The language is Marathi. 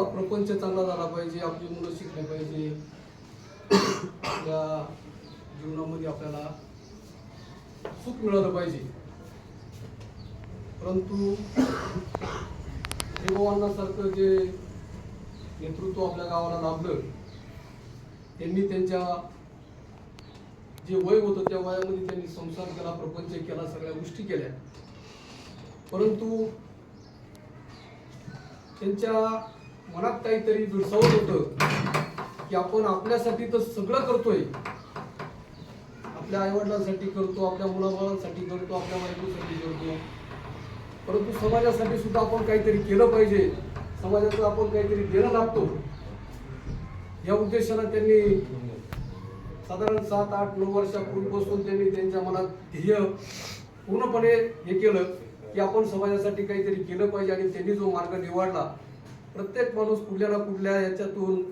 आपला प्रपंच चांगला झाला पाहिजे आपली मुलं शिकली पाहिजे. त्या जीवनामध्ये आपल्याला सुख मिळालं पाहिजे. परंतु सारखं जे नेतृत्व आपल्या गावाला लाभलं त्यांनी त्यांच्या जे वय होतं त्या वयामध्ये त्यांनी संसार केला प्रपंच केला सगळ्या गोष्टी केल्या. परंतु त्यांच्या मनात काहीतरी दुरसावत होतं की आपण आपल्यासाठी तर सगळं करतोय. आपल्या आईवडिलांसाठी करतो आपल्या मुलाबाळांसाठी करतो आपल्या बायकोसाठी करतो. परंतु समाजासाठी सुद्धा आपण काहीतरी केलं पाहिजे. समाजाचं आपण काहीतरी देणं लागतो. या उद्देशानं त्यांनी साधारण सात आठ नऊ वर्षापूर्वीपासून त्यांनी त्यांच्या मनात ध्येय पूर्णपणे हे केलं की आपण समाजासाठी काहीतरी केलं पाहिजे आणि त्यांनी जो मार्ग निवडला प्रत्येक माणूस कुठल्या ना कुठल्या याच्यातून